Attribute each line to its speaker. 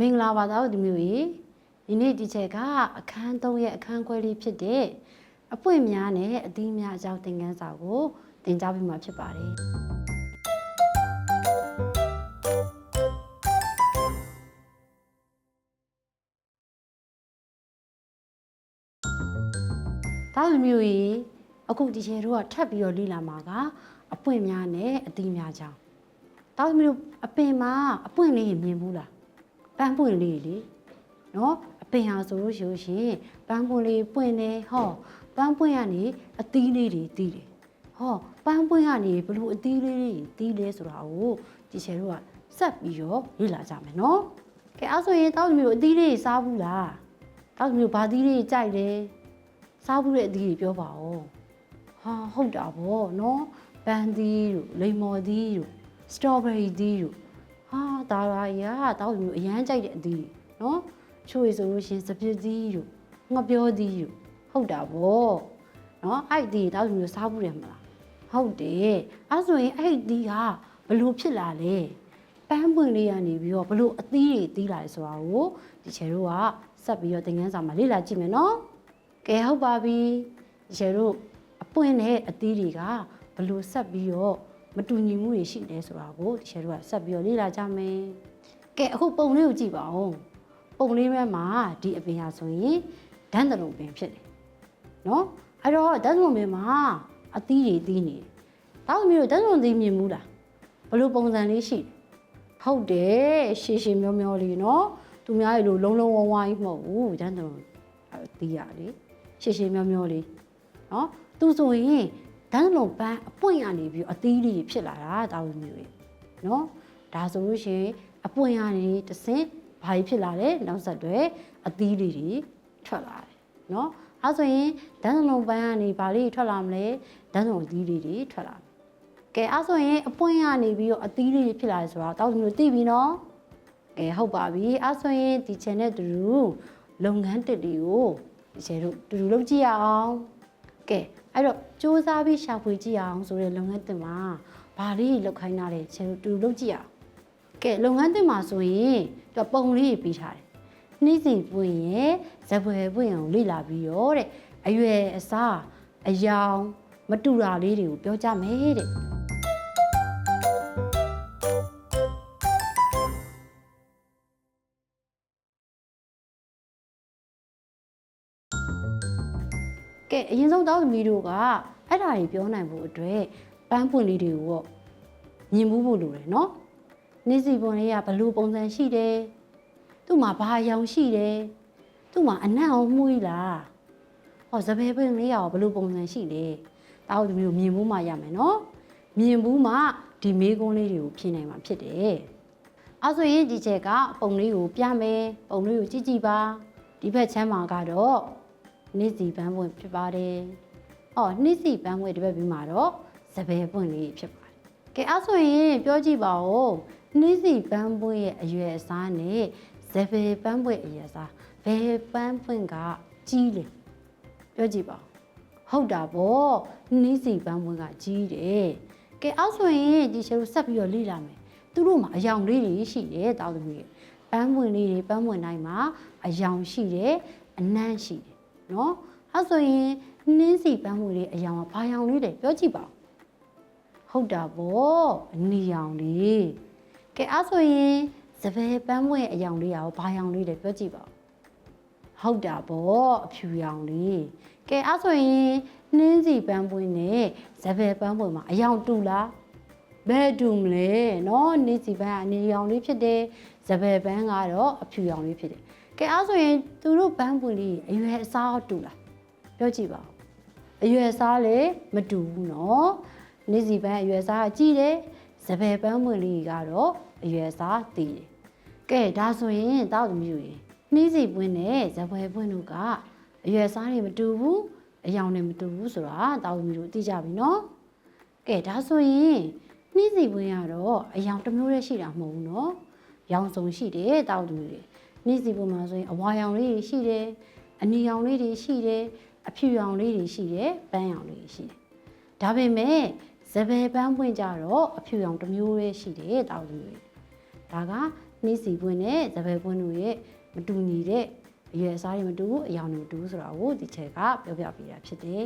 Speaker 1: မင်္ဂလာပါသားတို့ဒီမျိုးကြီးဒီနေ့ဒီချက်ကအခန်း၃ရဲ့အခန်းခွဲလေးဖြစ်တဲ့အပွင့်များနဲ့အသီးများအကြောင်းသင်ခန်းစာကိုသင်ကြားပေးမှာဖြစ်ပါတယ်သားတို့မျိုးကြီးအခုဒီချေတို့ကထပ်ပြီးတော့လေ့လာမှာကအပွင့်များနဲ့အသီးများအကြောင်းသားတို့မျိုးအပင်မှာအပွင့်လေးမြင်ဘူးလား ပန်းပွင့်လေးလေနော်အပင်ဟာဆိုလို့ရှိလို့ရှရင်ပန်းပွင့်လေးပွင့်နေဟောပန်းပွင့်ကနေအသီးလေးတွေတီးတယ်ဟောပန်းပွင့်ကနေဘလို့အသီးလေးတွေတီးလဲဆိုတာကိုဒီချေတို့ကစက်ပြီးတော့လေ့လာကြမယ်နော်ကဲအဲ့ဆိုရင်တောက်မျိုးအသီးလေးစားဘူးလားတောက်မျိုးဘာသီးလေးကြိုက်တယ်စားဘူးတဲ့အသီးတွေပြောပါဦးဟာဟုတ်တာဗောနော်ပန်းသီးတို့လိမ္မော်သီးတို့စတော်ဘယ်ရီသီးတို့ ဟာဒါရာကြီးကတောက်မျိုးအရန်ကြိုက်တဲ့အသီးတွေနော်ချိုးရဆိုလို့ရှရင်စပစ်သီးတို့ငှက်ပြောသီးတို့ဟုတ်တာဗောနော်အဲ့ဒီတောက်မျိုးစားဘူးတယ်မလားဟုတ်တယ်အဲ့ဆိုရင်အဲ့ဒီကဘလို့ဖြစ်လာလဲပန်းပွင့်လေးကနေပြီးတော့ဘလို့အသီးတွေသီးလာလဲဆိုတာကိုဒီချေတို့ကဆက်ပြီးတော့သင်ခန်းစာမှာလေ့လာကြည့်မယ်နော်ကဲဟုတ်ပါပြီဒီချေတို့အပွင့်နဲ့အသီးတွေကဘလို့ဆက်ပြီးတော့ မတူညီမှုတွေရှိတယ်ဆိုတာကိုဒီချယ်တို့ကဆက်ပြီးတော့လေ့လာကြမယ်။ကဲအခုပုံလေးကိုကြည့်ပါဦး။ပုံလေးထဲမှာဒီအပင်ဟာဆိုရင်ဒန်းတလုံးပင်ဖြစ်တယ်။နော်။အဲ့တော့ဒန်းတလုံးပင်မှာအသီးတွေသီးနေတယ်။တောက်မျိုးဒန်းတလုံးသီးမြင်ဘူးလား။ဘလို့ပုံစံလေးရှိတယ်။ဟုတ်တယ်ရှည်ရှည်မျောမျောလေးနော်။သူများရေလို့လုံးလုံးဝဝိုင်းမဟုတ်ဘူးဒန်းတလုံးအသီးရလေ။ရှည်ရှည်မျောမျောလေးနော်။သူဆိုရင် ဒန်းလုံးပန်းအပွင့်ရနေပြီးအသီးလေးဖြစ်လာတာတာဝန်မျိုးကြီးနော်ဒါဆိုလို့ရှိရင်အပွင့်ရနေတစင်ဘာကြီးဖြစ်လာလဲနောက်ဆက်တွဲအသီးလေးတွေထွက်လာတယ်နော်အဲဆိုရင်ဒန်းလုံးပန်းကနေဘာလေးထွက်လာမလဲဒန်းလုံးအသီးလေးတွေထွက်လာမယ်ကဲအဲဆိုရင်အပွင့်ရနေပြီးတော့အသီးလေးတွေဖြစ်လာတယ်ဆိုတော့တာဝန်မျိုးသိပြီနော်ကဲဟုတ်ပါပြီအဲဆိုရင်ဒီ channel တူတူလုပ်ငန်းတစ်တွေကိုဒီချေတို့တူတူလုပ်ကြည့်ရအောင် ကဲအဲ့တော့စူးစမ်းပြီးရှာဖွေကြည့်အောင်ဆိုတဲ့လုပ်ငန်းတင်မှာဘာလေးလောက်ခိုင်းတာလဲချေတို့တူလုပ်ကြည့်အောင်ကဲလုပ်ငန်းတင်မှာဆိုရင်သူကပုံလေးပေးထားတယ်နှီးစီပွင့်ရဲ့ဇပွဲပွင့်အောင်လေ့လာပြီးတော့တဲ့အရွယ်အစားအယောင်မတူတာလေးတွေကိုပြောကြမယ်တဲ့ ကဲအရင်ဆုံးတောင်းသမီးတို့ကအဲ့ဒါကြီးပြောနိုင်ဖို့အတွက်ပန်းပွင့်လေးတွေကိုတော့မြင်မှုဖို့လိုတယ်နော်နှင်းစီပွင့်လေးကဘယ်လိုပုံစံရှိတယ်သူ့မှာဘာအရောင်ရှိတယ်သူ့မှာအနံ့အောင်မှုကြီးလားဟောစပယ်ပွင့်လေးရောဘယ်လိုပုံစံရှိလဲတောင်းသမီးတို့မြင်မှုမှရမယ်နော်မြင်မှုမှဒီမေးခွန်းလေးတွေကိုဖြေနိုင်မှာဖြစ်တယ်အဲဆိုရင်ဒီချက်ကပုံလေးကိုပြမယ်ပုံလေးကိုကြည့်ကြည့်ပါဒီဘက်ချမ်းမှာကတော့ နေ့စီပန်းပွင့်ဖြစ်ပါတယ်။အော်နေ့စီပန်းပွင့်ဒီဘက်ပြီးမှာတော့စပယ်ပွင့်လေးဖြစ်ပါတယ်။ကဲအဲဆိုရင်ပြောကြည့်ပါဦးနေ့စီပန်းပွင့်ရဲ့အရွယ်အစားနဲ့စပယ်ပန်းပွင့်အရွယ်အစားဘယ်ပန်းပွင့်ကကြီးလဲပြောကြည့်ပါဦးဟုတ်တာပေါ့နေ့စီပန်းပွင့်ကကြီးတယ်။ကဲအဲဆိုရင်ဒီချေတို့ဆက်ပြီးတော့လေ့လာမယ်သူတို့မှာအယောင်လေးတွေရှိတယ်တောက်သမီးရဲ့ပန်းပွင့်လေးတွေပန်းပွင့်တိုင်းမှာအယောင်ရှိတယ်အနံ့ရှိတယ် နော်အဲဆိုရင်နှင်းစီပန်းပွင့်လေးအယောင်ကဘာယောင်လေးလဲပြောကြည့်ပါဦးဟုတ်တာပေါ့အနီယောင်လေးကဲအဲဆိုရင်စပယ်ပန်းပွင့်အယောင်လေးရောဘာယောင်လေးလဲပြောကြည့်ပါဦးဟုတ်တာပေါ့အဖြူရောင်လေးကဲအဲဆိုရင်နှင်းစီပန်းပွင့်နဲ့စပယ်ပန်းပွင့်မှာအယောင်တူလား ဘယ်တူမလဲเนาะနေစီပန်းကနေရောင်လေးဖြစ်တယ်ဇပယ်ပန်းကတော့အဖြူရောင်လေးဖြစ်တယ် ကဲအားဆိုရင်သူတို့ဘန်းပူလေးအရွယ်အစားတူလားပြောကြည့်ပါဦးအရွယ်စားလေမတူဘူးနော်နေ့စီပန်းအရွယ်စားကြည့်တယ်စပယ်ပန်းပွင့်လေးကတော့အရွယ်စားတည်တယ်ကဲဒါဆိုရင်တောက်သမီးရေနေ့စီပွင့်နဲ့စပယ်ပွင့်တို့ကအရွယ်စားတွေမတူဘူးအယောင်တွေမတူဘူးဆိုတာတောက်သမီးတို့သိကြပြီနော်ကဲဒါဆိုရင်နေ့စီပွင့်ကတော့အယောင်တစ်မျိုးတည်းရှိတာမဟုတ်ဘူးနော်ရောင်စုံရှိတယ်တောက်သမီးတွေ နှီးစီပွင့်မှာဆိုရင်အဝါရောင်လေးတွေရှိတယ်အနီရောင်လေးတွေရှိတယ်အဖြူရောင်လေးတွေရှိတယ်ပန်းရောင်လေးတွေရှိတယ်ဒါပေမဲ့ဇပယ်ပန်းပွင့်ကြတော့အဖြူရောင်တစ်မျိုးတည်းရှိတယ်တောက်သူတွေဒါကနှီးစီပွင့်နဲ့ဇပယ်ပွင့်တို့ရဲ့မတူညီတဲ့အရွယ်အစားတွေမတူဘူးအယောင်တွေမတူဘူးဆိုတာကိုဒီချက်ကပြောပြပေးတာဖြစ်တယ်